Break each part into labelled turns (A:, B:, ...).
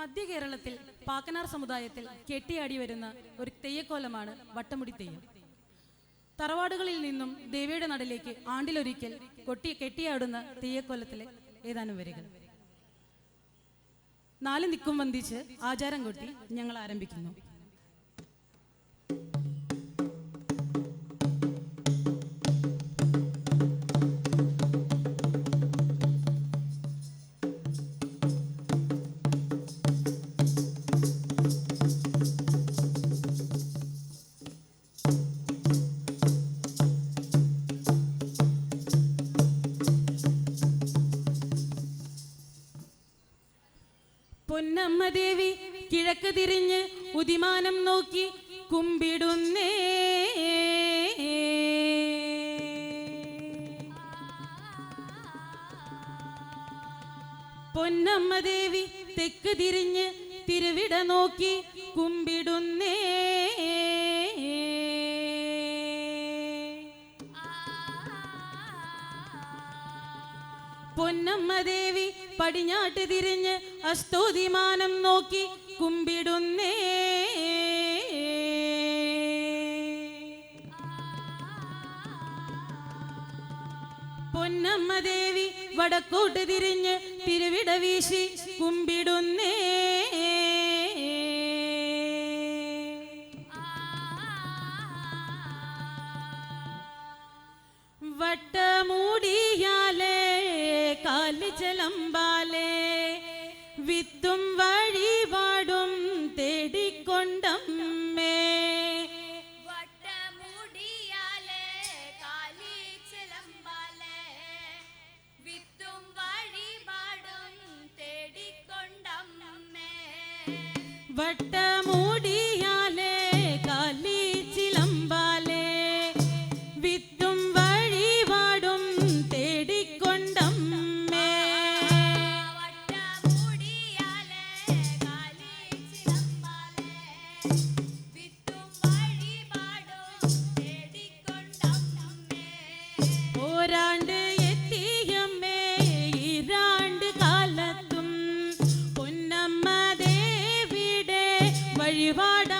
A: മധ്യ കേരളത്തിൽ പാക്കനാർ സമുദായത്തിൽ കെട്ടിയാടി വരുന്ന ഒരു തെയ്യക്കോലമാണ് വട്ടമുടി തെയ്യം. തറവാടുകളിൽ നിന്നും ദേവിയുടെ നടയിലേക്ക് ആണ്ടിലൊരിക്കൽ കൊട്ടി കെട്ടിയാടുന്ന തെയ്യക്കോലത്തിലെ ഏതാനും വരികൾ. നാല് നിക്കും വന്ദിച്ച് ആചാരം കൊട്ടി ഞങ്ങൾ ആരംഭിക്കുന്നു. കിഴക്ക് തിരിഞ്ഞ് ഉദിമാനം നോക്കി കുമ്പിടുന്നേ. പൊന്നമ്മ ദേവി തെക്ക് തിരിഞ്ഞ് തിരുവിട നോക്കി കുമ്പിടുന്നേ. പൊന്നമ്മ ദേവി പടിഞ്ഞാട്ട് തിരിഞ്ഞ് അസ്തോതിമാനം നോക്കി കുമ്പിടുന്നേ. പൊന്നമ്മ ദേവി വടക്കോട്ട് തിരിഞ്ഞ് തിരുവിട വീശി കുമ്പിടുന്നേ. വട്ടമൂടിയാലേ കാലിച്ചലമ്പാലേ വിത്തും
B: വിത്തും വഴിപാടും തേടിക്കൊണ്ടമ്മേ.
A: വട്ടമൂടിയാലേ
B: திருவாடா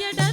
B: you're done.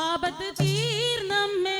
A: ആപത്ത് തീർന്നമ്മേ.